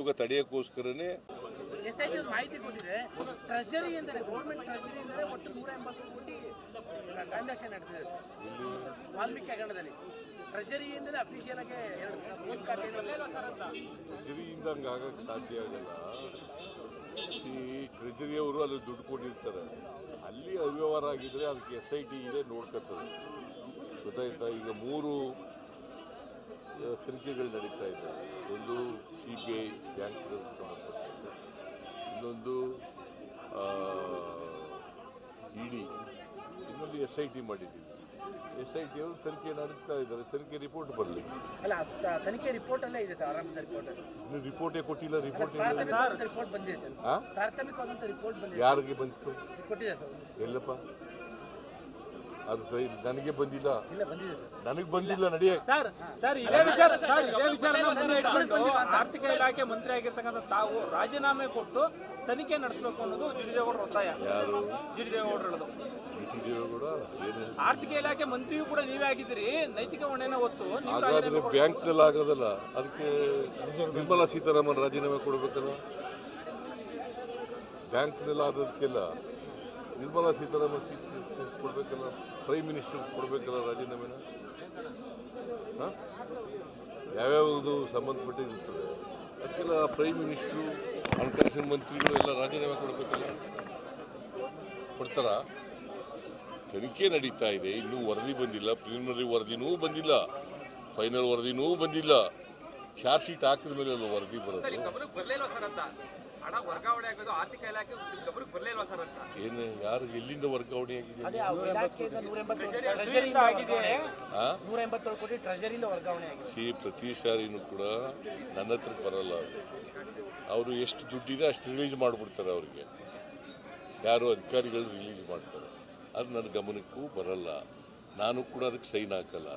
ಇವಾಗ ತಡೆಯಕ್ಕೋಸ್ಕರನೇ ಮಾಹಿತಿ ಕೊಟ್ಟಿದೆ. ಟ್ರೆಜರಿ ಅಂದರೆ ಗೌರ್ಮೆಂಟ್ ಟ್ರೆಜರಿ ಅಂದರೆ ಒಟ್ಟು ನೂರ ಎಂಬತ್ತು ಕೋಟಿ ಟ್ರಾನ್ಸಾಕ್ಷನ್ ನಡೆದಿದೆ. ಇಲ್ಲಿ ವಾಲ್ಮೀಕಿ ಹಗರಣದಲ್ಲಿ. ಟ್ರೆಜರಿ ಅಂದರೆ ಅಫಿಷಿಯಲ್ ಆಗಿ ಆಗಕ್ಕೆ ಸಾಧ್ಯ ಆಗಲ್ಲ. ಈ ಟ್ರೆಜರಿಯವರು ಅಲ್ಲಿ ದುಡ್ಡು ಕೊಟ್ಟಿರ್ತಾರೆ. ಅಲ್ಲಿ ಅವ್ಯವಹಾರ ಆಗಿದ್ರೆ ಅದಕ್ಕೆ ಎಸ್ ಐ ಟಿ ಇದೆ ನೋಡ್ಕೊತದೆ. ಗೊತ್ತಾಯ್ತಾ? ಈಗ ಮೂರು ತನಿಖೆಗಳು ನಡೀತಾ ಇದ್ದಾವೆ ಒಂದು ಸಿ ಬಿ ಐ ಬ್ಯಾಂಕ್ಗಳಿಗೆ ಸಂಬಂಧಪಟ್ಟಂತೆ. ಇನ್ನೊಂದು ಇಡಿ ಇನ್ನೊಂದು ಎಸ್ ಐ ಟಿ ಮಾಡಿದ್ದೀವಿ. ಎಸ್ ಐ ಟಿಯವರು ತನಿಖೆ ನಡೆಸ್ತಾ ಇದ್ದಾರೆ. ತನಿಖೆ ರಿಪೋರ್ಟ್ ಬರಲಿ ಅಲ್ಲ ತನಿಖೆ ರಿಪೋರ್ಟ್ ಅಲ್ಲೇ ಇದೆ ಸರ್ ಆರಂಭದ ರಿಪೋರ್ಟ್ ಕೊಟ್ಟಿಲ್ಲ ರಿಪೋರ್ಟ್ ರಿಪೋರ್ಟ್ ಬಂದಿದೆ ಸರ್? ಪ್ರಾಥಮಿಕವಾದಂಥ ರಿಪೋರ್ಟ್ ಬಂದಿದೆ ಯಾರಿಗೆ ಬಂತು? ಕೊಟ್ಟಿದೆ ಸರ್. ಎಲ್ಲಪ್ಪ? ಅದು ಸರಿ ನನಗೆ ಬಂದಿಲ್ಲ. ಇಲ್ಲ ಬಂದಿದೆ. ಸರ್ ನನಗೆ ಬಂದಿಲ್ಲ ನಡೆಯಕ್ಕೆ ಸರ್ ಸರ್ ಇದೇ ವಿಚಾರ ಸರ್ ಇದೇ ವಿಚಾರನ ಮುಂದೆ ಇಟ್ಕೊಂಡು ಆರ್ಥಿಕ ಇಲಾಖೆ ಮಂತ್ರಿ ಆಗಿರ್ತಕ್ಕಂಥ ತಾವು ರಾಜೀನಾಮೆ ಕೊಟ್ಟು ತನಿಖೆ ನಡೆಸಬೇಕು ಅನ್ನೋದು ಜಿಡಿದೇಗೌಡರ ಒತ್ತಾಯ. ಯಾರು? ಆರ್ಥಿಕ ಇಲಾಖೆ ಮಂತ್ರಿಯೂ ಕೂಡ ನೀವೇ ಆಗಿದ್ದೀರಿ. ನೈತಿಕ ಹೊಣೆನ ಹೊತ್ತು ಹಾಗಾದ್ರೆ ಕೊಡ್ಬೇಕು. ಬ್ಯಾಂಕ್ನಲ್ಲಿ ಆಗೋದಲ್ಲ. ಅದಕ್ಕೆ ನಿರ್ಮಲಾ ಸೀತಾರಾಮನ್ ರಾಜೀನಾಮೆ ಕೊಡಬೇಕಲ್ಲ? ಬ್ಯಾಂಕ್ನಲ್ಲಿ ಆದದಕ್ಕೆಲ್ಲ ನಿರ್ಮಲಾ ಸೀತಾರಾಮನ್ ಸೀಟ್ ಕೊಡಬೇಕಲ್ಲ? ಪ್ರೈಮ್ ಮಿನಿಸ್ಟರ್ ಕೊಡಬೇಕಲ್ಲ ರಾಜೀನಾಮೆನ? ಹಾಂ? ಯಾವ್ಯಾವುದು ಸಂಬಂಧಪಟ್ಟಿರ್ತದೆ ಅದಕ್ಕೆಲ್ಲ ಪ್ರೈಮ್ ಮಿನಿಸ್ಟ್ರು ಹಣಕಾಸಿನ ಮಂತ್ರಿಗಳು ಎಲ್ಲ ರಾಜೀನಾಮೆ ಕೊಡಬೇಕಲ್ಲ? ಕೊಡ್ತಾರ? ತನಿಖೆ ನಡೀತಾ ಇದೆ. ಇನ್ನೂ ವರದಿ ಬಂದಿಲ್ಲ. ಪ್ರಿಲಿಮಿನರಿ ವರದಿನೂ ಬಂದಿಲ್ಲ. ಫೈನಲ್ ವರದಿನೂ ಬಂದಿಲ್ಲ. ಚಾರ್ಜ್ ಶೀಟ್ ಹಾಕಿದ ಮೇಲೆ ವರದಿ ಬರೋದು? ಗಮನಕ್ಕೆ ಬರ್ಲಿಲ್ವಾ ಸರ್ ಅಂತ ಹಣ ವರ್ಗಾವಣೆ ಆಗೋದು ಆರ್ಥಿಕ ಇಲಾಖೆ ಗಮನಕ್ಕೆ ಬರ್ಲಿಲ್ವಾ ಸರ್ ಏನು ಯಾರು ಎಲ್ಲಿಂದ ವರ್ಗಾವಣೆ ಆಗಿದೆ? ಸಿ ಪ್ರತಿ ಸಾರಿನೂ ಕೂಡ ನನ್ನ ಹತ್ರ ಬರಲ್ಲ ಅವರು ಅವರು ಎಷ್ಟು ದುಡ್ಡಿದೆ ಅಷ್ಟು ರಿಲೀಸ್ ಮಾಡಿಬಿಡ್ತಾರೆ ಅವ್ರಿಗೆ. ಯಾರು ಅಧಿಕಾರಿಗಳು ರಿಲೀಸ್ ಮಾಡ್ತಾರೆ. ಅದು ನನ್ನ ಗಮನಕ್ಕೂ ಬರಲ್ಲ. ನಾನು ಕೂಡ ಅದಕ್ಕೆ ಸೈನ್ ಹಾಕಲ್ಲ.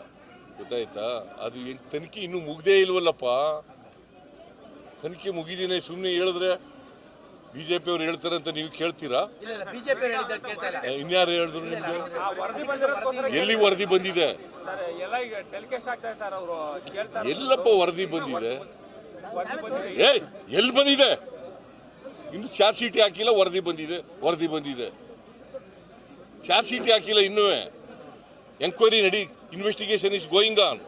ಗೊತ್ತಾಯ್ತಾ? ಅದು ಏನು ತನಿಖೆ ಇನ್ನೂ ಮುಗ್ದೇ ಇಲ್ವಲ್ಲಪ್ಪ? ತನಿಖೆ ಮುಗಿದಿನೇ ಸುಮ್ಮನೆ ಹೇಳಿದ್ರೆ ಬಿ ಅವರು ಹೇಳ್ತಾರೆ ಅಂತ ನೀವು ಕೇಳ್ತೀರಾ? ಬಿಜೆಪಿ ಇನ್ಯಾರು ಹೇಳಿದ್ರು ನಿಮಗೆ? ಎಲ್ಲಿ ವರದಿ ಬಂದಿದೆ? ಸರ್ ಎಲ್ಲ ಈಗ ಟೆಲಿಕಾಸ್ಟ್ ಆಗ್ತಾ ಇರ್ತಾರೆ ಅವರು. ಕೇಳ್ತಾರೆ. ಎಲ್ಲಪ್ಪ ವರದಿ ಬಂದಿದೆ? ಏ ಎಲ್ಲಿ ಬಂದಿದೆ? ಇನ್ನು ಚಾರ್ಜ್ ಶೀಟ್ ಹಾಕಿಲ್ಲ ವರದಿ ಬಂದಿದೆ ವರದಿ ಬಂದಿದೆ. ಚಾರ್ಜ್ ಶೀಟ್ ಹಾಕಿಲ್ಲ ಇನ್ನೂ. ಎಂಕ್ವೈರಿ ನಡಿ ಇನ್ವೆಸ್ಟಿಗೇಷನ್ ಇಸ್ ಗೋಯಿಂಗ್ ಆನ್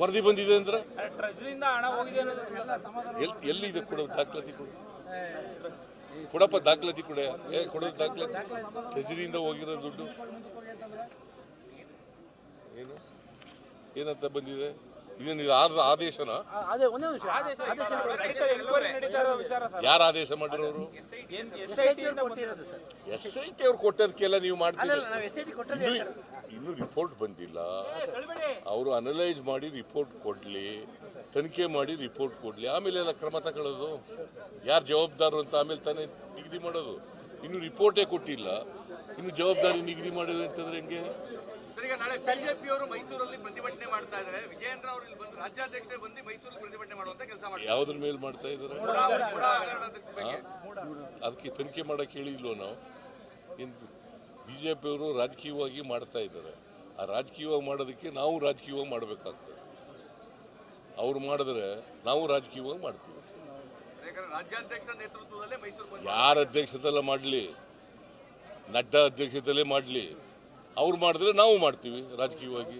ವರದಿ ಬಂದಿದೆ ಅಂದ್ರೆ? ಎಲ್ಲಿ ಹಣ ಹೋಗಿದೆ ಅನ್ನೋದು ಎಲ್ ಎಲ್ಲಿದೆ ಕೊಡೋ ದಾಖಲಾತಿ ಕೊಡು? ಕೊಡಪ್ಪ ದಾಖಲಾತಿ ಕೊಡ. ಏ ಕೊಡೋ ದಾಖಲಾತಿ. ಟ್ರೆಜರಿಯಿಂದ ಹೋಗಿರೋ ದುಡ್ಡು. ಏನು? ಏನಂತ ಬಂದಿದೆ? ಇದೇನು ಇದು ಆದ ಆದೇಶನ? ಅದೇ ಒಂದೇ ನಿಮಿಷ. ಆದೇಶ ಎನ್ಕ್ವೈರಿ ನಡೀತಾ ಇರೋ ವಿಚಾರ ಸರ್. ಯಾರು ಆದೇಶ ಮಾಡಿರೋರು? ಎಸ್ ಐ ಟಿ ಅವ್ರು ಕೊಟ್ಟದಕ್ಕೆಲ್ಲ ನೀವು ಮಾಡ್ತೀರಾ. ಇನ್ನೂ ರಿಪೋರ್ಟ್ ಬಂದಿಲ್ಲ. ಅವರು ಅನಲೈಸ್ ಮಾಡಿ ರಿಪೋರ್ಟ್ ಕೊಡಲಿ. ತನಿಖೆ ಮಾಡಿ ರಿಪೋರ್ಟ್ ಕೊಡಲಿ. ಆಮೇಲೆ ಎಲ್ಲ ಕ್ರಮ ತಗೊಳ್ಳೋದು. ಯಾರು ಜವಾಬ್ದಾರರು ಅಂತ ಆಮೇಲೆ ತಾನೇ ನಿಗದಿ ಮಾಡೋದು. ಇನ್ನು ರಿಪೋರ್ಟೇ ಕೊಟ್ಟಿಲ್ಲ. ಇನ್ನು ಜವಾಬ್ದಾರಿ ನಿಗದಿ ಮಾಡೋದು ಅಂತಂದ್ರೆ ಹೆಂಗೆ? ಈಗ ನಾಳೆ ಬಿಜೆಪಿ ಅವರು ಮೈಸೂರಲ್ಲಿ ಪ್ರತಿಭಟನೆ ಮಾಡ್ತಾ ಇದ್ದಾರೆ. ವಿಜಯೇಂದ್ರ ಅವರು ಇಲ್ಲಿ ಬಂದು ರಾಜ್ಯಾಧ್ಯಕ್ಷರೇ ಬಂದು ಮೈಸೂರಲ್ಲಿ ಪ್ರತಿಭಟನೆ ಮಾಡುವಂತ ಕೆಲಸ ಮಾಡ್ತಾರೆ ಯಾವ್ದ್ರ ಮೇಲೆ ಮಾಡ್ತಾ ಇದ್ದಾರೆ? ಅದಕ್ಕೆ ತನಿಖೆ ಮಾಡಕ್ಕೆ ಹೇಳಿಲ್ವ ನಾವು? ಬಿಜೆಪಿ ಅವರು ರಾಜಕೀಯವಾಗಿ ಮಾಡ್ತಾ ಇದ್ದಾರೆ. ಆ ರಾಜಕೀಯವಾಗಿ ಮಾಡೋದಕ್ಕೆ ನಾವು ರಾಜಕೀಯವಾಗಿ ಮಾಡಬೇಕಾಗ್ತದೆ. ಅವ್ರು ಮಾಡಿದ್ರೆ ನಾವು ರಾಜಕೀಯವಾಗಿ ಮಾಡ್ತೀವಿ. ಯಾರ ಅಧ್ಯಕ್ಷತೆಲ್ಲ ಮಾಡಲಿ? ನಡ್ಡಾ ಅಧ್ಯಕ್ಷತೆಯಲ್ಲೇ ಮಾಡಲಿ? ಅವ್ರು ಮಾಡಿದ್ರೆ ನಾವು ಮಾಡ್ತೀವಿ ರಾಜಕೀಯವಾಗಿ.